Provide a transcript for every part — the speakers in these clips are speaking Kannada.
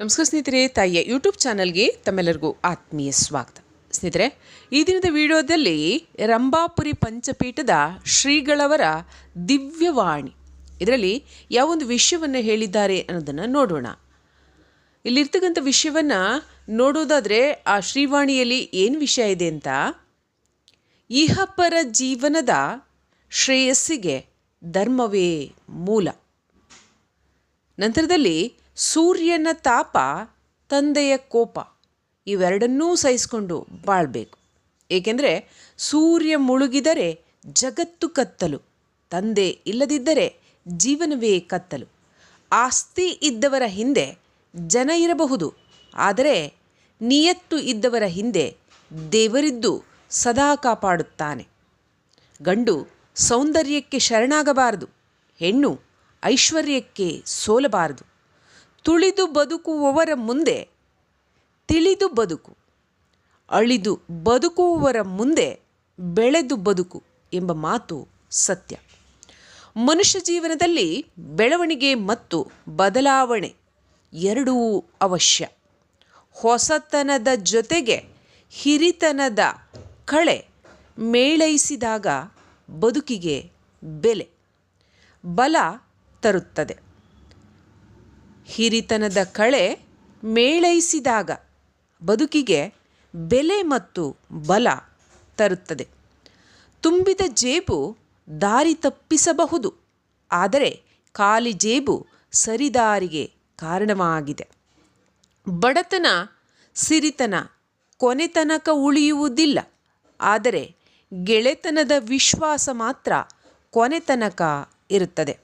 ನಮಸ್ಕಾರ ಸ್ನೇಹಿತರೆ, ತಾಯಿಯ ಯೂಟ್ಯೂಬ್ ಚಾನಲ್ಗೆ ತಮ್ಮೆಲ್ಲರಿಗೂ ಆತ್ಮೀಯ ಸ್ವಾಗತ. ಸ್ನೇಹಿತರೆ, ಈ ದಿನದ ವಿಡಿಯೋದಲ್ಲಿ ರಂಭಾಪುರಿ ಪಂಚಪೀಠದ ಶ್ರೀಗಳವರ ದಿವ್ಯವಾಣಿ, ಇದರಲ್ಲಿ ಯಾವೊಂದು ವಿಷಯವನ್ನು ಹೇಳಿದ್ದಾರೆ ಅನ್ನೋದನ್ನು ನೋಡೋಣ. ಇಲ್ಲಿರ್ತಕ್ಕಂಥ ವಿಷಯವನ್ನು ನೋಡೋದಾದರೆ ಆ ಶ್ರೀವಾಣಿಯಲ್ಲಿ ಏನು ವಿಷಯ ಇದೆ ಅಂತ? ಇಹಪರ ಜೀವನದ ಶ್ರೇಯಸ್ಸಿಗೆ ಧರ್ಮವೇ ಮೂಲ. ನಂತರದಲ್ಲಿ ಸೂರ್ಯನ ತಾಪ, ತಂದೆಯ ಕೋಪ, ಇವೆರಡನ್ನೂ ಸಹಿಸಿಕೊಂಡು ಬಾಳಬೇಕು. ಏಕೆಂದರೆ ಸೂರ್ಯ ಮುಳುಗಿದರೆ ಜಗತ್ತು ಕತ್ತಲು, ತಂದೆ ಇಲ್ಲದಿದ್ದರೆ ಜೀವನವೇ ಕತ್ತಲು. ಆಸ್ತಿ ಇದ್ದವರ ಹಿಂದೆ ಜನ ಇರಬಹುದು, ಆದರೆ ನಿಯತ್ತು ಇದ್ದವರ ಹಿಂದೆ ದೇವರಿದ್ದು ಸದಾ ಕಾಪಾಡುತ್ತಾನೆ. ಗಂಡು ಸೌಂದರ್ಯಕ್ಕೆ ಶರಣಾಗಬಾರದು, ಹೆಣ್ಣು ಐಶ್ವರ್ಯಕ್ಕೆ ಸೋಲಬಾರದು. ತುಳಿದು ಬದುಕುವವರ ಮುಂದೆ, ತಿಳಿದು ಬದುಕು, ಅಳಿದು ಬದುಕುವವರ ಮುಂದೆ ಬೆಳೆದು ಬದುಕು ಎಂಬ ಮಾತು ಸತ್ಯ. ಮನುಷ್ಯ ಜೀವನದಲ್ಲಿ ಬೆಳವಣಿಗೆ ಮತ್ತು ಬದಲಾವಣೆ ಎರಡೂ ಅವಶ್ಯ. ಹೊಸತನದ ಜೊತೆಗೆ ಹಿರಿತನದ ಕಳೆ ಮೇಳೈಸಿದಾಗ ಬದುಕಿಗೆ ಬೆಲೆ, ಬಲ ತರುತ್ತದೆ. ಹಿರಿತನದ ಕಳೆ ಮೇಳೈಸಿದಾಗ ಬದುಕಿಗೆ ಬೆಲೆ ಮತ್ತು ಬಲ ತರುತ್ತದೆ. ತುಂಬಿದ ಜೇಬು ದಾರಿ ತಪ್ಪಿಸಬಹುದು. ಆದರೆ ಖಾಲಿ ಜೇಬು ಸರಿದಾರಿಗೆ ಕಾರಣವಾಗಿದೆ. ಬಡತನ ಸಿರಿತನ ಕೊನೆತನಕ ಉಳಿಯುವುದಿಲ್ಲ. ಆದರೆ ಗೆಳೆತನದ ವಿಶ್ವಾಸ ಮಾತ್ರ ಕೊನೆತನಕ ಇರುತ್ತದೆ.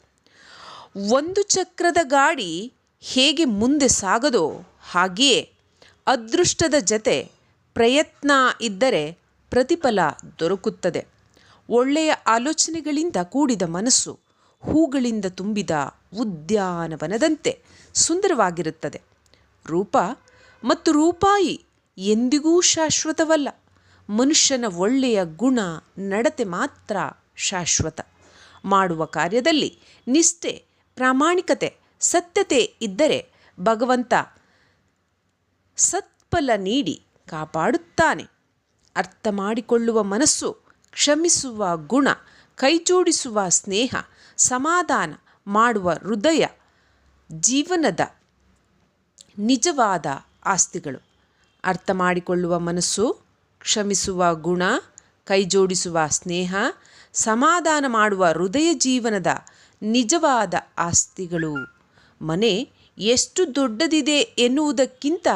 ಒಂದು ಚಕ್ರದ ಗಾಡಿ ಹೇಗೆ ಮುಂದೆ ಸಾಗದೋ ಹಾಗೆಯೇ ಅದೃಷ್ಟದ ಜತೆ ಪ್ರಯತ್ನ ಇದ್ದರೆ ಪ್ರತಿಫಲ ದೊರಕುತ್ತದೆ. ಒಳ್ಳೆಯ ಆಲೋಚನೆಗಳಿಂದ ಕೂಡಿದ ಮನಸ್ಸು ಹೂಗಳಿಂದ ತುಂಬಿದ ಉದ್ಯಾನವನದಂತೆ ಸುಂದರವಾಗಿರುತ್ತದೆ. ರೂಪ ಮತ್ತು ರೂಪಾಯಿ ಎಂದಿಗೂ ಶಾಶ್ವತವಲ್ಲ. ಮನುಷ್ಯನ ಒಳ್ಳೆಯ ಗುಣ, ನಡತೆ ಮಾತ್ರ ಶಾಶ್ವತ. ಮಾಡುವ ಕಾರ್ಯದಲ್ಲಿ ನಿಷ್ಠೆ, ಪ್ರಾಮಾಣಿಕತೆ ಸತ್ಯತೆ ಇದ್ದರೆ ಭಗವಂತ ಸತ್ಫಲ ನೀಡಿ ಕಾಪಾಡುತ್ತಾನೆ. ಅರ್ಥ ಮಾಡಿಕೊಳ್ಳುವ ಮನಸ್ಸು, ಕ್ಷಮಿಸುವ ಗುಣ, ಕೈಜೋಡಿಸುವ ಸ್ನೇಹ, ಸಮಾಧಾನ ಮಾಡುವ ಹೃದಯ, ಜೀವನದ ನಿಜವಾದ ಆಸ್ತಿಗಳು. ಅರ್ಥ ಮಾಡಿಕೊಳ್ಳುವ ಮನಸ್ಸು, ಕ್ಷಮಿಸುವ ಗುಣ, ಕೈಜೋಡಿಸುವ ಸ್ನೇಹ, ಸಮಾಧಾನ ಮಾಡುವ ಹೃದಯ ಜೀವನದ ನಿಜವಾದ ಆಸ್ತಿಗಳು. ಮನೆ ಎಷ್ಟು ದೊಡ್ಡದಿದೆ ಎನ್ನುವುದಕ್ಕಿಂತ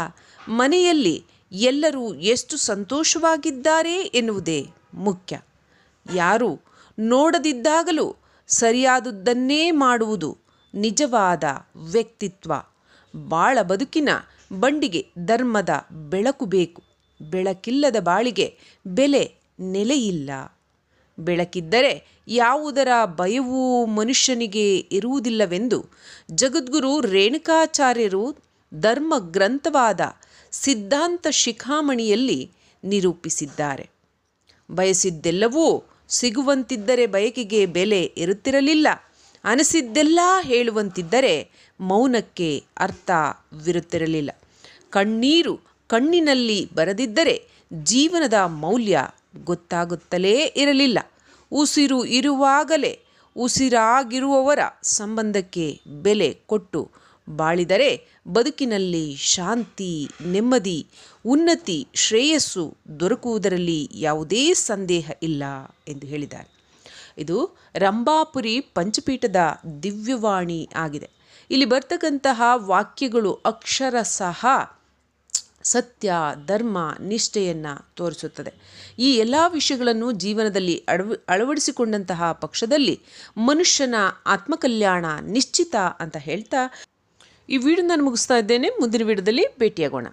ಮನೆಯಲ್ಲಿ ಎಲ್ಲರೂ ಎಷ್ಟು ಸಂತೋಷವಾಗಿದ್ದಾರೆ ಎನ್ನುವುದೇ ಮುಖ್ಯ. ಯಾರು ನೋಡದಿದ್ದಾಗಲೂ ಸರಿಯಾದುದನ್ನೇ ಮಾಡುವುದು ನಿಜವಾದ ವ್ಯಕ್ತಿತ್ವ. ಬಾಳ ಬದುಕಿನ ಬಂಡಿಗೆ ಧರ್ಮದ ಬೆಳಕು ಬೇಕು. ಬೆಳಕಿಲ್ಲದ ಬಾಳಿಗೆ ಬೆಲೆ ನೆಲೆಯಿಲ್ಲ. ಬೆಳಕಿದ್ದರೆ ಯಾವುದರ ಭಯವೂ ಮನುಷ್ಯನಿಗೆ ಇರುವುದಿಲ್ಲವೆಂದು ಜಗದ್ಗುರು ರೇಣುಕಾಚಾರ್ಯರು ಧರ್ಮ ಗ್ರಂಥವಾದ ಸಿದ್ಧಾಂತ ಶಿಖಾಮಣಿಯಲ್ಲಿ ನಿರೂಪಿಸಿದ್ದಾರೆ. ಬಯಸಿದ್ದೆಲ್ಲವೂ ಸಿಗುವಂತಿದ್ದರೆ ಬಯಕೆಗೆ ಬೆಲೆ ಇರುತ್ತಿರಲಿಲ್ಲ. ಅನಿಸಿದ್ದೆಲ್ಲ ಹೇಳುವಂತಿದ್ದರೆ ಮೌನಕ್ಕೆ ಅರ್ಥವಿರುತ್ತಿರಲಿಲ್ಲ ಕಣ್ಣೀರು ಕಣ್ಣಿನಲ್ಲಿ ಬರದಿದ್ದರೆ ಜೀವನದ ಮೌಲ್ಯ ಗೊತ್ತಾಗುತ್ತಲೇ ಇರಲಿಲ್ಲ. ಉಸಿರು ಇರುವಾಗಲೇ ಉಸಿರಾಗಿರುವವರ ಸಂಬಂಧಕ್ಕೆ ಬೆಲೆ ಕೊಟ್ಟು ಬಾಳಿದರೆ ಬದುಕಿನಲ್ಲಿ ಶಾಂತಿ, ನೆಮ್ಮದಿ, ಉನ್ನತಿ, ಶ್ರೇಯಸ್ಸು ದೊರಕುವುದರಲ್ಲಿ ಯಾವುದೇ ಸಂದೇಹ ಇಲ್ಲ ಎಂದು ಹೇಳಿದ್ದಾರೆ. ಇದು ರಂಭಾಪುರಿ ಪಂಚಪೀಠದ ದಿವ್ಯವಾಣಿ ಆಗಿದೆ. ಇಲ್ಲಿ ಬರ್ತಕ್ಕಂತಹ ವಾಕ್ಯಗಳು ಅಕ್ಷರ ಸಹ ಸತ್ಯ, ಧರ್ಮ, ನಿಷ್ಠೆಯನ್ನು ತೋರಿಸುತ್ತದೆ. ಈ ಎಲ್ಲ ವಿಷಯಗಳನ್ನು ಜೀವನದಲ್ಲಿ ಅಳವ, ಅಳವಡಿಸಿಕೊಂಡಂತಹ ಪಕ್ಷದಲ್ಲಿ ಮನುಷ್ಯನ ಆತ್ಮಕಲ್ಯಾಣ ನಿಶ್ಚಿತ ಅಂತ ಹೇಳ್ತಾ ಈ ವಿಡಿಯೋ ನಾನು ಮುಗಿಸ್ತಾ ಇದ್ದೇನೆ. ಮುಂದಿನ ವಿಡಿಯೋದಲ್ಲಿ ಭೇಟಿಯಾಗೋಣ.